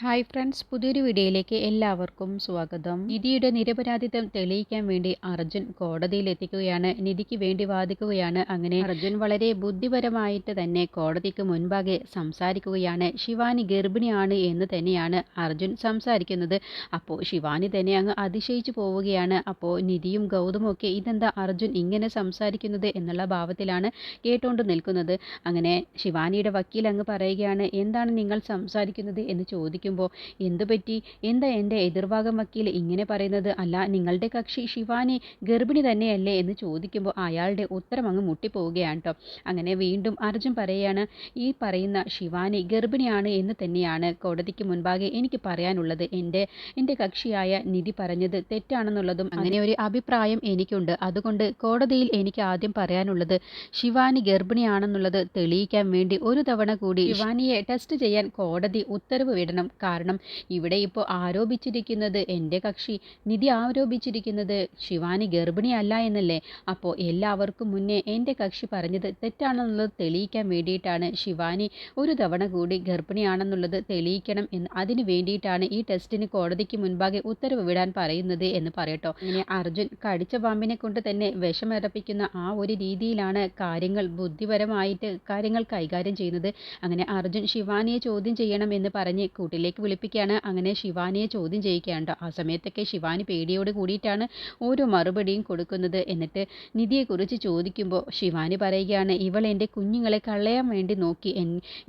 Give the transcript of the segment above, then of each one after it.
Hi friends പുതിയൊരു വീഡിയോയിലേക്ക് എല്ലാവർക്കും സ്വാഗതം. നിധിയുടെ നിരപരാധിത്വം തെളിയിക്കാൻ വേണ്ടി അർജുൻ കോടതിയിൽ എത്തിക്കുകയാണ് നിധിക്ക് വേണ്ടി വാദിക്കുകയാണ്. അങ്ങനെ അർജുൻ വളരെ ബുദ്ധിപരമായിട്ട് തന്നെ കോടതിക്ക് മുൻപാകെ സംസാരിക്കുകയാണ്. ശിവാനി ഗർഭിണിയാണ് എന്ന് തന്നെയാണ് അർജുൻ സംസാരിക്കുന്നത്. അപ്പോൾ ശിവാനി തന്നെ അങ്ങ് അതിശയിച്ചു പോവുകയാണ്. അപ്പോൾ നിധിയും ഗൗതമും ഒക്കെ ഇതെന്താ അർജുൻ ഇങ്ങനെ സംസാരിക്കുന്നത് എന്നുള്ള ഭാവത്തിലാണ് കേട്ടുകൊണ്ട് നിൽക്കുന്നത്. അങ്ങനെ ശിവാനിയുടെ വക്കീൽ അങ്ങ് പറയുകയാണ് എന്താണ് നിങ്ങൾ സംസാരിക്കുന്നത്? എന്ന് ചോദിക്കും ചോദിക്കുമ്പോൾ എന്തു പറ്റി? എന്താ എന്റെ എതിർഭാഗം വക്കീൽ ഇങ്ങനെ പറയുന്നത്? അല്ല നിങ്ങളുടെ കക്ഷി ശിവാനി ഗർഭിണി തന്നെയല്ലേ? എന്ന് ചോദിക്കുമ്പോൾ അയാളുടെ ഉത്തരം അങ്ങ് മുട്ടിപ്പോവുകയാണ് കേട്ടോ അങ്ങനെ വീണ്ടും അർജുൻ പറയുകയാണ് ഈ പറയുന്ന ശിവാനി ഗർഭിണിയാണ് എന്ന് തന്നെയാണ് കോടതിക്ക് മുൻപാകെ എനിക്ക് പറയാനുള്ളത്. എന്റെ എന്റെ കക്ഷിയായ നിധി പറഞ്ഞത് തെറ്റാണെന്നുള്ളതും അങ്ങനെ ഒരു അഭിപ്രായം എനിക്കുണ്ട്. അതുകൊണ്ട് കോടതിയിൽ എനിക്ക് ആദ്യം പറയാനുള്ളത് ശിവാനി ഗർഭിണിയാണെന്നുള്ളത് തെളിയിക്കാൻ വേണ്ടി ഒരു തവണ കൂടി ശിവാനിയെ ടെസ്റ്റ് ചെയ്യാൻ കോടതി ഉത്തരവ് വിടണം. കാരണം ഇവിടെ ഇപ്പോൾ ആരോപിച്ചിരിക്കുന്നത് എന്റെ കക്ഷി നിധി ആരോപിച്ചിരിക്കുന്നത് ശിവാനി ഗർഭിണിയല്ല എന്നല്ലേ? അപ്പോൾ എല്ലാവർക്കും മുന്നേ എന്റെ കക്ഷി പറഞ്ഞത് തെറ്റാണെന്നുള്ളത് തെളിയിക്കാൻ വേണ്ടിയിട്ടാണ് ശിവാനി ഒരു തവണ കൂടി ഗർഭിണിയാണെന്നുള്ളത് തെളിയിക്കണം എന്ന്. അതിന് വേണ്ടിയിട്ടാണ് ഈ ടെസ്റ്റിന് കോടതിക്ക് മുൻപാകെ ഉത്തരവ് വിടാൻ പറയുന്നത് എന്ന് പറയട്ടോ. ഇനി അർജുൻ കടിച്ച പാമ്പിനെ കൊണ്ട് തന്നെ വിഷമിറപ്പിക്കുന്ന ആ ഒരു രീതിയിലാണ് കാര്യങ്ങൾ ബുദ്ധിപരമായിട്ട് കാര്യങ്ങൾ കൈകാര്യം ചെയ്യുന്നത്. അങ്ങനെ അർജുൻ ശിവാനിയെ ചോദ്യം ചെയ്യണം എന്ന് പറഞ്ഞ് കൂട്ടിലേക്ക് വീട്ടിലേക്ക് വിളിപ്പിക്കുകയാണ് അങ്ങനെ ശിവാനിയെ ചോദ്യം ചെയ്യിക്കുകയാണ് ആ സമയത്തൊക്കെ ശിവാനി പേടിയോട് കൂടിയിട്ടാണ് ഓരോ മറുപടിയും കൊടുക്കുന്നത്. എന്നിട്ട് നിധിയെക്കുറിച്ച് ചോദിക്കുമ്പോൾ ശിവാനി പറയുകയാണ് ഇവൾ എന്റെ കുഞ്ഞുങ്ങളെ കളയാൻ വേണ്ടി നോക്കി.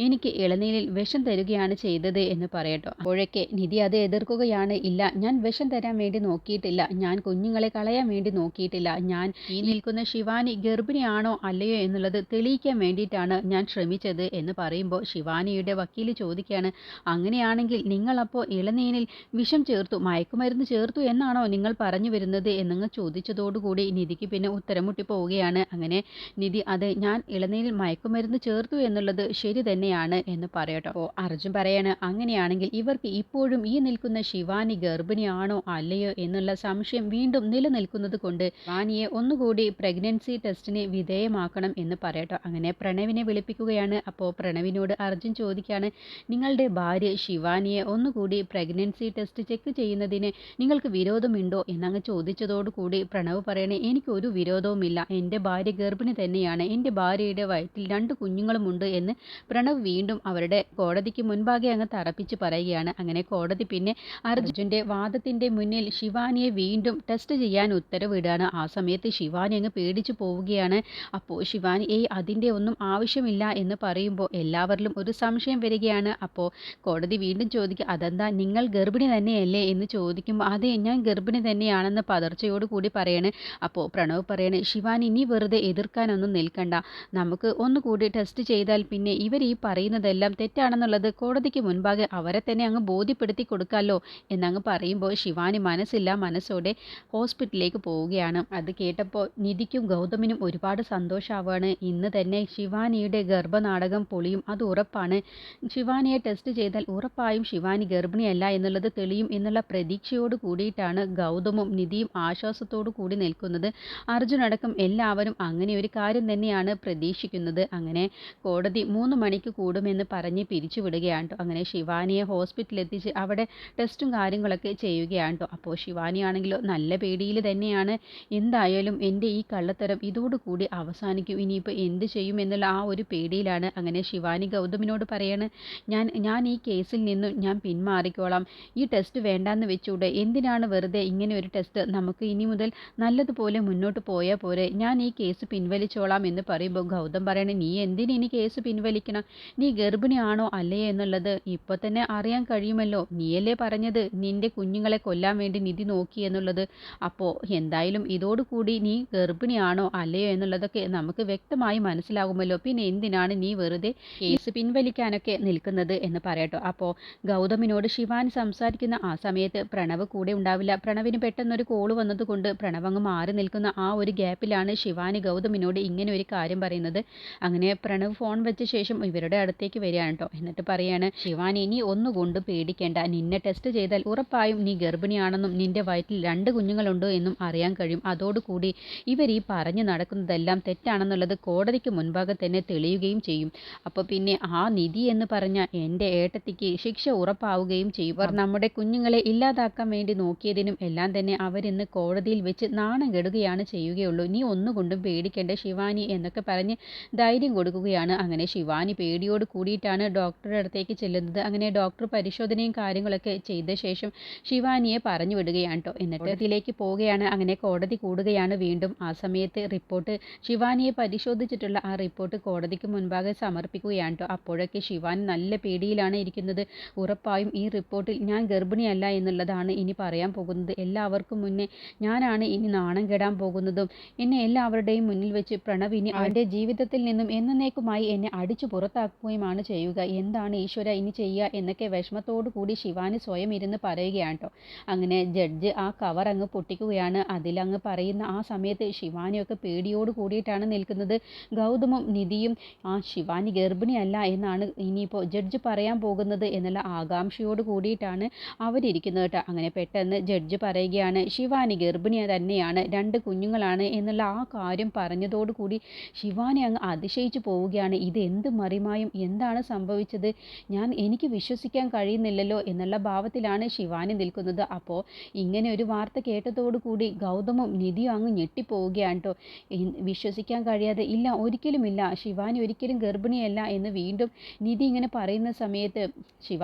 എനിക്ക് ഇളനീരിൽ വിഷം തരികയാണ് ചെയ്തത് എന്ന് പറയട്ടോ. അപ്പോഴൊക്കെ നിധി അത് എതിർക്കുകയാണ്. ഇല്ല ഞാൻ വിഷം തരാൻ വേണ്ടി നോക്കിയിട്ടില്ല. ഞാൻ കുഞ്ഞുങ്ങളെ കളയാൻ വേണ്ടി നോക്കിയിട്ടില്ല. ഞാൻ ഈ നിൽക്കുന്ന ശിവാനി ഗർഭിണിയാണോ അല്ലയോ എന്നുള്ളത് തെളിയിക്കാൻ വേണ്ടിയിട്ടാണ് ഞാൻ ശ്രമിച്ചത് എന്ന് പറയുമ്പോൾ ശിവാനിയുടെ വക്കീൽ ചോദിക്കുകയാണ് അങ്ങനെയാണെങ്കിൽ അല്ലെങ്കിൽ നിങ്ങളപ്പോൾ ഇളനീനിൽ വിഷം ചേർത്തു മയക്കുമരുന്ന് ചേർത്തു എന്നാണോ നിങ്ങൾ പറഞ്ഞു വരുന്നത് എന്നങ്ങ് ചോദിച്ചതോടുകൂടി നിധിക്ക് പിന്നെ ഉത്തരം മുട്ടി പോവുകയാണ്. അങ്ങനെ നിധി അതെ ഞാൻ ഇളനീരിൽ മയക്കുമരുന്ന് ചേർത്തു എന്നുള്ളത് ശരി തന്നെയാണ് എന്ന് പറയട്ടോ. ഓ അർജുൻ പറയാണ് അങ്ങനെയാണെങ്കിൽ ഇവർക്ക് ഇപ്പോഴും ഈ നിൽക്കുന്ന ശിവാനി ഗർഭിണിയാണോ അല്ലയോ എന്നുള്ള സംശയം വീണ്ടും നിലനിൽക്കുന്നത് കൊണ്ട് വാനിയെ ഒന്നുകൂടി പ്രഗ്നൻസി ടെസ്റ്റിന് വിധേയമാക്കണം എന്ന് പറയട്ടോ. അങ്ങനെ പ്രണവിനെ വിളിപ്പിക്കുകയാണ്. അപ്പോൾ പ്രണവിനോട് അർജുൻ ചോദിക്കുകയാണ് നിങ്ങളുടെ ഭാര്യ ശിവാനി റാണിയെ ഒന്നുകൂടി പ്രഗ്നൻസി ടെസ്റ്റ് ചെക്ക് ചെയ്യുന്നതിന് നിങ്ങൾക്ക് വിരോധമുണ്ടോ എന്നങ്ങ് ചോദിച്ചതോടുകൂടി പ്രണവ് പറയണേ എനിക്കൊരു വിരോധവുമില്ല. എന്റെ ഭാര്യ ഗർഭിണി തന്നെയാണ്. എന്റെ ഭാര്യയുടെ വയറ്റിൽ രണ്ട് കുഞ്ഞുങ്ങളുമുണ്ട് എന്ന് പ്രണവ് വീണ്ടും അവരുടെ കോടതിക്ക് മുൻപാകെ അങ്ങ് തറപ്പിച്ച് പറയുകയാണ്. അങ്ങനെ കോടതി പിന്നെ അർജുന്റെ വാദത്തിന്റെ മുന്നിൽ ശിവാനിയെ വീണ്ടും ടെസ്റ്റ് ചെയ്യാൻ ഉത്തരവിടുകയാണ്. ആ സമയത്ത് ശിവാനി അങ്ങ് പേടിച്ചു പോവുകയാണ്. അപ്പോൾ ശിവാനി ഏയ് അതിന്റെ ഒന്നും ആവശ്യമില്ല എന്ന് പറയുമ്പോൾ എല്ലാവരിലും ഒരു സംശയം വരികയാണ്. അപ്പോൾ കോടതി വീണ്ടും ചോദിക്കുക അതെന്താ നിങ്ങൾ ഗർഭിണി തന്നെയല്ലേ? എന്ന് ചോദിക്കുമ്പോൾ അതെ ഞാൻ ഗർഭിണി തന്നെയാണെന്ന് പതർച്ചയോട് കൂടി പറയണേ. അപ്പോൾ പ്രണവ് പറയണേ ശിവാനി ഇനി വെറുതെ എതിർക്കാനൊന്നും നിൽക്കണ്ട. നമുക്ക് ഒന്നുകൂടി ടെസ്റ്റ് ചെയ്താൽ പിന്നെ ഇവർ ഈ പറയുന്നതെല്ലാം തെറ്റാണെന്നുള്ളത് കോടതിക്ക് മുൻപാകെ അവരെ തന്നെ അങ്ങ് ബോധ്യപ്പെടുത്തി കൊടുക്കാമല്ലോ എന്നങ്ങ് പറയുമ്പോൾ ശിവാനി മനസ്സില്ല മനസ്സോടെ ഹോസ്പിറ്റലിലേക്ക് പോവുകയാണ്. അത് കേട്ടപ്പോൾ നിധിക്കും ഗൗതമിനും ഒരുപാട് സന്തോഷമാവാണ് ഇന്ന് തന്നെ ശിവാനിയുടെ ഗർഭനാടകം പൊളിയും അത് ഉറപ്പാണ്. ശിവാനിയെ ടെസ്റ്റ് ചെയ്താൽ ഉറപ്പായും ശിവാനി ഗർഭിണിയല്ല എന്നുള്ളത് തെളിയും എന്നുള്ള പ്രതീക്ഷയോട് കൂടിയിട്ടാണ് ഗൗതമും നിധിയും ആശ്വാസത്തോടു കൂടി നിൽക്കുന്നത്. അർജുൻ അടക്കം എല്ലാവരും അങ്ങനെ ഒരു കാര്യം തന്നെയാണ് പ്രതീക്ഷിക്കുന്നത്. അങ്ങനെ കോടതി മൂന്ന് മണിക്ക് കൂടുമെന്ന് പറഞ്ഞ് പിരിച്ചുവിടുകയാണ് അങ്ങനെ ശിവാനിയെ ഹോസ്പിറ്റലിൽ എത്തിച്ച് അവിടെ ടെസ്റ്റും കാര്യങ്ങളൊക്കെ ചെയ്യുകയാണ് അപ്പോൾ ശിവാനിയാണെങ്കിലോ നല്ല പേടിയിൽ തന്നെയാണ്. എന്തായാലും എന്റെ ഈ കള്ളത്തരം ഇതോടുകൂടി അവസാനിക്കും. ഇനിയിപ്പോൾ എന്ത് ചെയ്യും എന്നുള്ള ആ ഒരു പേടിയിലാണ്. അങ്ങനെ ശിവാനി ഗൗതമിനോട് പറയാണ് ഞാൻ ഞാൻ ഈ കേസിൽ നിന്ന് ഞാൻ പിന്മാറിക്കോളാം. ഈ ടെസ്റ്റ് വേണ്ടാന്ന് വെച്ചൂടെ? എന്തിനാണ് വെറുതെ ഇങ്ങനെ ഒരു ടെസ്റ്റ് നമുക്ക് ഇനി മുതൽ നല്ലതുപോലെ മുന്നോട്ട് പോയാൽ പോരെ. ഞാൻ ഈ കേസ് പിൻവലിച്ചോളാം എന്ന് പറയുമ്പോൾ ഗൗതം പറയണേ നീ എന്തിനു ഇനി കേസ് പിൻവലിക്കണം? നീ ഗർഭിണിയാണോ അല്ലേ എന്നുള്ളത് ഇപ്പോൾ തന്നെ അറിയാൻ കഴിയുമല്ലോ. നീയല്ലേ പറഞ്ഞത്? നിന്റെ കുഞ്ഞുങ്ങളെ കൊല്ലാൻ വേണ്ടി നിധി നോക്കി എന്നുള്ളത്. അപ്പോൾ എന്തായാലും ഇതോടുകൂടി നീ ഗർഭിണിയാണോ അല്ലയോ എന്നുള്ളതൊക്കെ നമുക്ക് വ്യക്തമായി മനസ്സിലാകുമല്ലോ. പിന്നെ എന്തിനാണ് നീ വെറുതെ കേസ് പിൻവലിക്കാനൊക്കെ നിൽക്കുന്നത്? എന്ന് പറയട്ടോ. അപ്പോൾ ഗൗതമിനോട് ശിവാനി സംസാരിക്കുന്ന ആ സമയത്ത് പ്രണവ് കൂടെ ഉണ്ടാവില്ല. പ്രണവിന് പെട്ടെന്നൊരു കോൾ വന്നതുകൊണ്ട് പ്രണവ് അങ്ങ് മാറി നിൽക്കുന്ന ആ ഒരു ഗ്യാപ്പിലാണ് ശിവാനി ഗൗതമിനോട് ഇങ്ങനെ ഒരു കാര്യം പറയുന്നത്. അങ്ങനെ പ്രണവ് ഫോൺ വെച്ച ശേഷം ഇവരുടെ അടുത്തേക്ക് വരികയാണ് കേട്ടോ എന്നിട്ട് പറയാണ് ശിവാനി ഇനി ഒന്നുകൊണ്ട് പേടിക്കേണ്ട. നിന്നെ ടെസ്റ്റ് ചെയ്താൽ ഉറപ്പായും നീ ഗർഭിണിയാണെന്നും നിന്റെ വയറ്റിൽ രണ്ട് കുഞ്ഞുങ്ങളുണ്ട് എന്നും അറിയാൻ കഴിയും. അതോടുകൂടി ഇവർ ഈ പറഞ്ഞു നടക്കുന്നതെല്ലാം തെറ്റാണെന്നുള്ളത് കോടതിക്ക് മുൻപാകെ തന്നെ തെളിയുകയും ചെയ്യും. അപ്പോൾ പിന്നെ ആ നിധി എന്ന് പറഞ്ഞ എന്റെ ഏട്ടത്തിക്ക് ശിക്ഷ ശിക്ഷ ഉറപ്പാവുകയും ചെയ്യും. അവർ നമ്മുടെ കുഞ്ഞുങ്ങളെ ഇല്ലാതാക്കാൻ വേണ്ടി നോക്കിയതിനും എല്ലാം തന്നെ അവരിന്ന് കോടതിയിൽ വെച്ച് നാണം കെടുകയാണ് ചെയ്യുകയുള്ളൂ. നീ ഒന്നുകൊണ്ടും പേടിക്കേണ്ട ശിവാനി എന്നൊക്കെ പറഞ്ഞ് ധൈര്യം കൊടുക്കുകയാണ്. അങ്ങനെ ശിവാനി പേടിയോട് കൂടിയിട്ടാണ് ഡോക്ടറുടെ അടുത്തേക്ക് ചെല്ലുന്നത്. അങ്ങനെ ഡോക്ടർ പരിശോധനയും കാര്യങ്ങളൊക്കെ ചെയ്ത ശേഷം ശിവാനിയെ പറഞ്ഞു വിടുകയാണ് കേട്ടോ എന്നിട്ട് അതിലേക്ക് പോവുകയാണ്. അങ്ങനെ കോടതി കൂടുകയാണ് വീണ്ടും. ആ സമയത്ത് റിപ്പോർട്ട് ശിവാനിയെ പരിശോധിച്ചിട്ടുള്ള ആ റിപ്പോർട്ട് കോടതിക്ക് മുൻപാകെ സമർപ്പിക്കുകയാണ് കേട്ടോ അപ്പോഴൊക്കെ ശിവാൻ നല്ല പേടിയിലാണ് ഇരിക്കുന്നത്. ഉറപ്പായും ഈ റിപ്പോർട്ടിൽ ഞാൻ ഗർഭിണിയല്ല എന്നുള്ളതാണ് ഇനി പറയാൻ പോകുന്നത്. എല്ലാവർക്കും മുന്നേ ഞാനാണ് ഇനി നാണം കെടാൻ പോകുന്നതും എന്നെ എല്ലാവരുടെയും മുന്നിൽ വെച്ച് പ്രണവിനി അവന്റെ ജീവിതത്തിൽ നിന്നും എന്നേക്കുമായി എന്നെ അടിച്ചു പുറത്താക്കുകയുമാണ് ചെയ്യുക. എന്താണ് ഈശ്വര ഇനി ചെയ്യുക എന്നൊക്കെ വിഷമത്തോടു കൂടി ശിവാനി സ്വയം ഇരുന്ന് പറയുകയാണ് കേട്ടോ അങ്ങനെ ജഡ്ജ് ആ കവർ അങ്ങ് പൊട്ടിക്കുകയാണ്. അതിലങ്ങ് പറയുന്ന ആ സമയത്ത് ശിവാനിയൊക്കെ പേടിയോട് കൂടിയിട്ടാണ് നിൽക്കുന്നത്. ഗൗതമും നിധിയും ആ ശിവാനി ഗർഭിണിയല്ല എന്നാണ് ഇനിയിപ്പോൾ ജഡ്ജ് പറയാൻ പോകുന്നത് എന്നുള്ള ആകാംക്ഷയോട് കൂടിയിട്ടാണ് അവരിരിക്കുന്നത് കേട്ടോ. അങ്ങനെ പെട്ടെന്ന് ജഡ്ജ് പറയുകയാണ് ശിവാനി ഗർഭിണി തന്നെയാണ് രണ്ട് കുഞ്ഞുങ്ങളാണ് എന്നുള്ള ആ കാര്യം പറഞ്ഞതോടുകൂടി ശിവാനി അങ്ങ് അതിശയിച്ചു പോവുകയാണ്. ഇത് എന്ത് മറിമായും എന്താണ് സംഭവിച്ചത്? ഞാൻ എനിക്ക് വിശ്വസിക്കാൻ കഴിയുന്നില്ലല്ലോ എന്നുള്ള ഭാവത്തിലാണ് ശിവാനി നിൽക്കുന്നത്. അപ്പോൾ ഇങ്ങനെ ഒരു വാർത്ത കേട്ടതോടുകൂടി ഗൗതമും നിധിയും അങ്ങ് ഞെട്ടിപ്പോവുകയാണ് കേട്ടോ. വിശ്വസിക്കാൻ കഴിയാതെ ഇല്ല ഒരിക്കലുമില്ല ശിവാനി ഒരിക്കലും ഗർഭിണിയല്ല എന്ന് വീണ്ടും നിധി ഇങ്ങനെ പറയുന്ന സമയത്ത്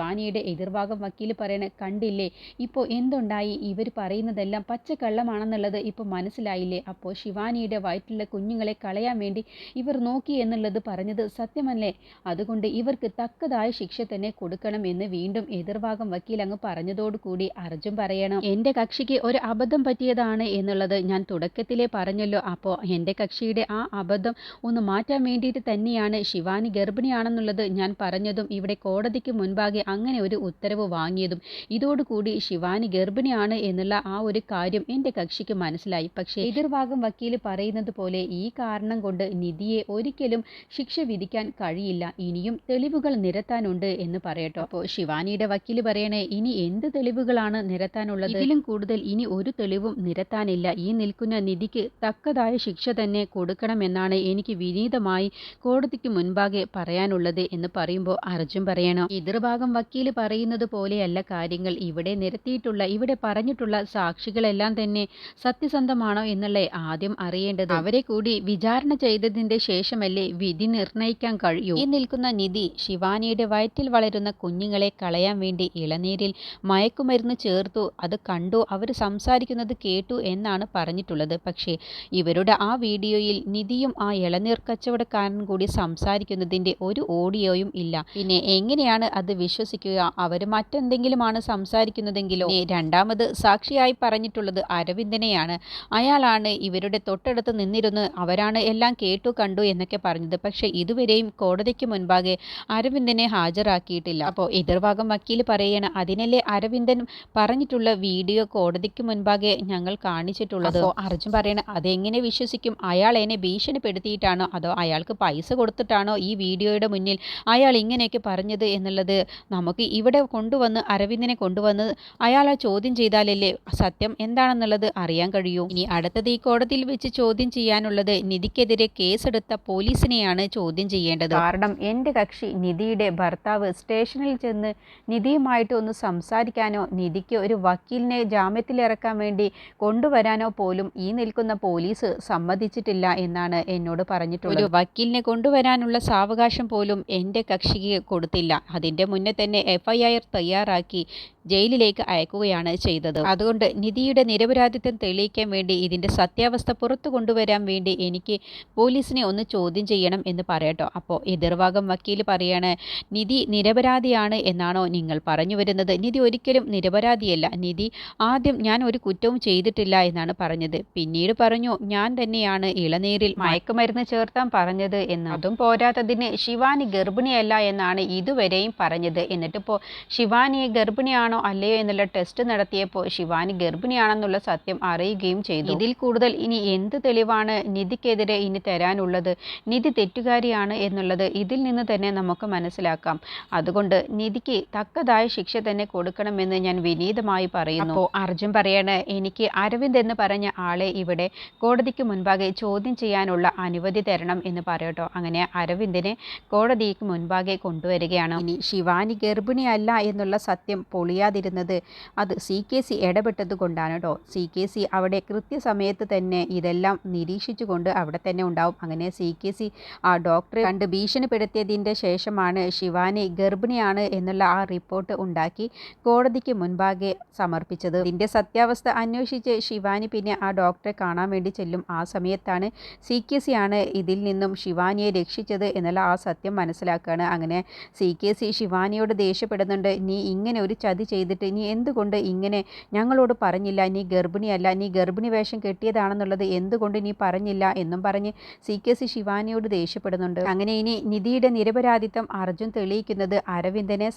ശിവാനിയുടെ എതിർഭാഗം വക്കീൽ പറയണ കണ്ടില്ലേ? ഇപ്പോൾ എന്തുണ്ടായി? ഇവർ പറയുന്നതെല്ലാം പച്ചക്കള്ളമാണെന്നുള്ളത് ഇപ്പോൾ മനസ്സിലായില്ലേ? അപ്പോൾ ശിവാനിയുടെ വയറ്റിലെ കുഞ്ഞുങ്ങളെ കളയാൻ വേണ്ടി ഇവർ നോക്കി എന്നുള്ളത് പറഞ്ഞത് സത്യമല്ലേ? അതുകൊണ്ട് ഇവർക്ക് തക്കതായ ശിക്ഷ തന്നെ കൊടുക്കണം എന്ന് വീണ്ടും എതിർഭാഗം വക്കീൽ അങ്ങ് പറഞ്ഞതോടുകൂടി അർജുൻ പറയണം. എന്റെ കക്ഷിക്ക് ഒരു അബദ്ധം പറ്റിയതാണ് എന്നുള്ളത് ഞാൻ തുടക്കത്തിലേ പറഞ്ഞല്ലോ. അപ്പോൾ എന്റെ കക്ഷിയുടെ ആ അബദ്ധം ഒന്ന് മാറ്റാൻ വേണ്ടിയിട്ട് തന്നെയാണ് ശിവാനി ഗർഭിണിയാണെന്നുള്ളത് ഞാൻ പറഞ്ഞതും ഇവിടെ കോടതിക്ക് മുൻപാകെ അങ്ങനെ ഒരു ഉത്തരവ് വാങ്ങിയതും. ഇതോടുകൂടി ശിവാനി ഗർഭിണിയാണ് എന്നുള്ള ആ ഒരു കാര്യം എന്റെ കക്ഷിക്ക് മനസ്സിലായി. പക്ഷേ എതിർഭാഗം വക്കീൽ പറയുന്നത് പോലെ ഈ കാരണം കൊണ്ട് നിധിയെ ഒരിക്കലും ശിക്ഷ വിധിക്കാൻ കഴിയില്ല. ഇനിയും തെളിവുകൾ നിരത്താനുണ്ട് എന്ന് പറയട്ടെ. അപ്പോൾ ശിവാനിയുടെ വക്കീൽ പറയണേ ഇനി എന്ത് തെളിവുകളാണ് നിരത്താനുള്ളത്? ഇതിലും കൂടുതൽ ഇനി ഒരു തെളിവും നിരത്താനില്ല. ഈ നിൽക്കുന്ന നിധിക്ക് തക്കതായ ശിക്ഷ തന്നെ കൊടുക്കണമെന്നാണ് എനിക്ക് വിനീതമായി കോടതിക്ക് മുൻപാകെ പറയാനുള്ളത് എന്ന് പറയുമ്പോൾ അർജുൻ പറയണം. എതിർഭാഗം വക്കീൽ പറയുന്നത് പോലെയല്ല കാര്യങ്ങൾ. ഇവിടെ നിരത്തിയിട്ടുള്ള ഇവിടെ പറഞ്ഞിട്ടുള്ള സാക്ഷികളെല്ലാം തന്നെ സത്യസന്ധമാണോ എന്നുള്ള ആദ്യം അറിയേണ്ടത്. അവരെ കൂടി വിചാരണ ചെയ്തതിന്റെ ശേഷമല്ലേ വിധി നിർണയിക്കാൻ കഴിയൂ. ഈ നിൽക്കുന്ന നിധി ശിവാനിയുടെ വയറ്റിൽ വളരുന്ന കുഞ്ഞുങ്ങളെ കളയാൻ വേണ്ടി ഇളനീരിൽ മയക്കുമരുന്ന് ചേർത്തു. അത് കണ്ടു അവർ സംസാരിക്കുന്നത് കേട്ടു എന്നാണ് പറഞ്ഞിട്ടുള്ളത്. പക്ഷേ ഇവരുടെ ആ വീഡിയോയിൽ നിധിയും ആ ഇളനീർ കച്ചവടക്കാരൻ കൂടി സംസാരിക്കുന്നതിന്റെ ഒരു ഓഡിയോയും ഇല്ല. പിന്നെ എങ്ങനെയാണ് അത് വിശ്വസിക്കുക അവർ മറ്റെന്തെങ്കിലുമാണ് സംസാരിക്കുന്നതെങ്കിലോ. രണ്ടാമത് സാക്ഷിയായി പറഞ്ഞിട്ടുള്ളത് അരവിന്ദനെയാണ്. അയാളാണ് ഇവരുടെ തൊട്ടടുത്ത് നിന്നിരുന്ന് അവരാണ് എല്ലാം കേട്ടു കണ്ടു എന്നൊക്കെ പറഞ്ഞത്. പക്ഷേ ഇതുവരെയും കോടതിക്ക് മുൻപാകെ അരവിന്ദനെ ഹാജരാക്കിയിട്ടില്ല. അപ്പോൾ എതിർഭാഗം വക്കീൽ പറയുകയാണ് അതിനല്ലേ അരവിന്ദൻ പറഞ്ഞിട്ടുള്ള വീഡിയോ കോടതിക്ക് മുൻപാകെ ഞങ്ങൾ കാണിച്ചിട്ടുള്ളത്? അർജുൻ പറയണ അതെങ്ങനെ വിശ്വസിക്കും? അയാൾ എന്നെ ഭീഷണിപ്പെടുത്തിയിട്ടാണോ? അതോ അയാൾക്ക് പൈസ കൊടുത്തിട്ടാണോ ഈ വീഡിയോയുടെ മുന്നിൽ അയാൾ ഇങ്ങനെയൊക്കെ പറഞ്ഞത് എന്നുള്ളത് നമുക്ക് ഇവിടെ കൊണ്ടുവന്ന് അരവിന്ദനെ കൊണ്ടുവന്ന് അയാളെ ചോദ്യം ചെയ്താലല്ലേ സത്യം എന്താണെന്നുള്ളത് അറിയാൻ കഴിയൂ. ഇനി അടുത്തത് ഈ കോടതിയിൽ വെച്ച് ചോദ്യം ചെയ്യാനുള്ളത് നിധിക്കെതിരെ കേസെടുത്ത പോലീസിനെയാണ് ചോദ്യം ചെയ്യേണ്ടത്. കാരണം എന്റെ കക്ഷി നിധിയുടെ ഭർത്താവ് സ്റ്റേഷനിൽ ചെന്ന് നിധിയുമായിട്ട് ഒന്ന് സംസാരിക്കാനോ നിധിക്ക് ഒരു വക്കീലിനെ ജാമ്യത്തിലിറക്കാൻ വേണ്ടി കൊണ്ടുവരാനോ പോലും ഈ നിൽക്കുന്ന പോലീസ് സമ്മതിച്ചിട്ടില്ല എന്നാണ് എന്നോട് പറഞ്ഞിട്ടുള്ളത്. ഒരു വക്കീലിനെ കൊണ്ടുവരാനുള്ള സാവകാശം പോലും എന്റെ കക്ഷിക്ക് കൊടുത്തില്ല. അതിന്റെ മുന്നേ തന്നെ എഫ്ഐആർ തയ്യാറാക്കി ജയിലിലേക്ക് അയക്കുകയാണ് ചെയ്തത്. അതുകൊണ്ട് നിധിയുടെ നിരപരാധിത്വം തെളിയിക്കാൻ വേണ്ടി ഇതിന്റെ സത്യാവസ്ഥ പുറത്തു കൊണ്ടുവരാൻ വേണ്ടി എനിക്ക് പോലീസിനെ ഒന്ന് ചോദ്യം ചെയ്യണം എന്ന് പറയട്ടോ. അപ്പോൾ എതിർഭാഗം വക്കീൽ പറയാണ് നിധി നിരപരാധിയാണ് എന്നാണോ നിങ്ങൾ പറഞ്ഞു വരുന്നത്. നിധി ഒരിക്കലും നിരപരാധിയല്ല. നിധി ആദ്യം ഞാൻ ഒരു കുറ്റവും ചെയ്തിട്ടില്ല എന്നാണ് പറഞ്ഞത്. പിന്നീട് പറഞ്ഞു ഞാൻ തന്നെയാണ് ഇളനീരിൽ മയക്കുമരുന്ന് ചേർത്താൻ പറഞ്ഞത് എന്ന്. അതും പോരാത്തതിന് ശിവാനി ഗർഭിണിയല്ല എന്നാണ് ഇതുവരെയും പറഞ്ഞത് എന്നിട്ടിപ്പോൾ ശിവാനി ഗർഭിണിയാണോ അല്ലയോ എന്നുള്ള ടെസ്റ്റ് നടത്തിയപ്പോൾ ശിവാനി ഗർഭിണിയാണെന്നുള്ള സത്യം അറിയുകയും ചെയ്തു. ഇതിൽ കൂടുതൽ ഇനി എന്ത് തെളിവാണ് നിധിക്കെതിരെ ഇനി തരാനുള്ളത്? നിധി തെറ്റുകാരിയാണ് എന്നുള്ളത് ഇതിൽ നിന്ന് തന്നെ നമുക്ക് മനസ്സിലാക്കാം. അതുകൊണ്ട് നിധിക്ക് തക്കതായ ശിക്ഷ തന്നെ കൊടുക്കണമെന്ന് ഞാൻ വിനീതമായി പറയുന്നു. അപ്പോൾ അർജുൻ പറയാണ് എനിക്ക് അരവിന്ദ് എന്ന് പറഞ്ഞ ആളെ ഇവിടെ കോടതിക്ക് മുൻപാകെ ചോദ്യം ചെയ്യാനുള്ള അനുമതി തരണം എന്ന് പറയട്ടോ. അങ്ങനെ അരവിന്ദിനെ കോടതിക്ക് മുൻപാകെ കൊണ്ടുവരികയാണ്. ഇനി ശിവാനി ഗർഭിണിയല്ല എന്നുള്ള സത്യം പൊളിയാതിരുന്നത്. അത് സി കെ സി ഇടപെട്ടത് കൊണ്ടാണ് കേട്ടോ സി കെ സി അവിടെ കൃത്യസമയത്ത് തന്നെ ഇതെല്ലാം നിരീക്ഷിച്ചുകൊണ്ട് അവിടെ തന്നെ ഉണ്ടാവും. അങ്ങനെ സി കെ സി ആ ഡോക്ടറെ കണ്ട് ഭീഷണിപ്പെടുത്തിയതിന്റെ ശേഷമാണ് ശിവാനി ഗർഭിണിയാണ് എന്നുള്ള ആ റിപ്പോർട്ട് ഉണ്ടാക്കി കോടതിക്ക് മുൻപാകെ സമർപ്പിച്ചത്. ഇതിന്റെ സത്യാവസ്ഥ അന്വേഷിച്ച് ശിവാനി പിന്നെ ആ ഡോക്ടറെ കാണാൻ വേണ്ടി ചെല്ലും. ആ സമയത്താണ് സി കെ സി ആണ് ഇതിൽ നിന്നും ശിവാനിയെ രക്ഷിച്ചത് എന്നുള്ള ആ സത്യം മനസ്സിലാക്കുകയാണ് അങ്ങനെ സി കെ സി ശിവാനിയോട് ദേഷ്യപ്പെടുന്നുണ്ട്. നീ ഇങ്ങനെ ഒരു ചതി ചെയ്തിട്ട് നീ എന്തുകൊണ്ട് ഇങ്ങനെ ഞങ്ങളോട് പറഞ്ഞില്ല? നീ ഗർഭിണിയല്ല. നീ ഗർഭിണി വേഷം കെട്ടിയതാണെന്നുള്ളത് എന്തുകൊണ്ട് നീ പറഞ്ഞില്ല? എന്നും പറഞ്ഞ് സി. കെ. സി. ശിവാനിയോട് ദേഷ്യപ്പെടുന്നുണ്ട്. അങ്ങനെ ഇനി നിധിയുടെ നിരപരാധിത്വം അർജുൻ തെളിയിക്കുന്നത് അരവിന്ദനെ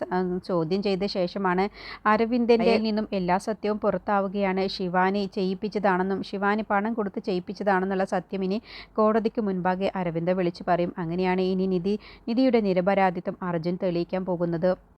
ചോദ്യം ചെയ്ത ശേഷമാണ്. അരവിന്ദന്റെ നിന്നും എല്ലാ സത്യവും പുറത്താവുകയാണ് ശിവാനി ചെയ്യിപ്പിച്ചതാണെന്നും ശിവാനി പണം കൊടുത്ത് ചെയ്യിപ്പിച്ചതാണെന്നുള്ള സത്യം ഇനി കോടതിക്ക് മുൻപാകെ അരവിന്ദ വിളിച്ചു പറയും. അങ്ങനെയാണ് ഇനി നിധി നിധിയുടെ നിരപരാധിത്വം അർജുൻ തെളിയിക്കാൻ പോകുന്നത്.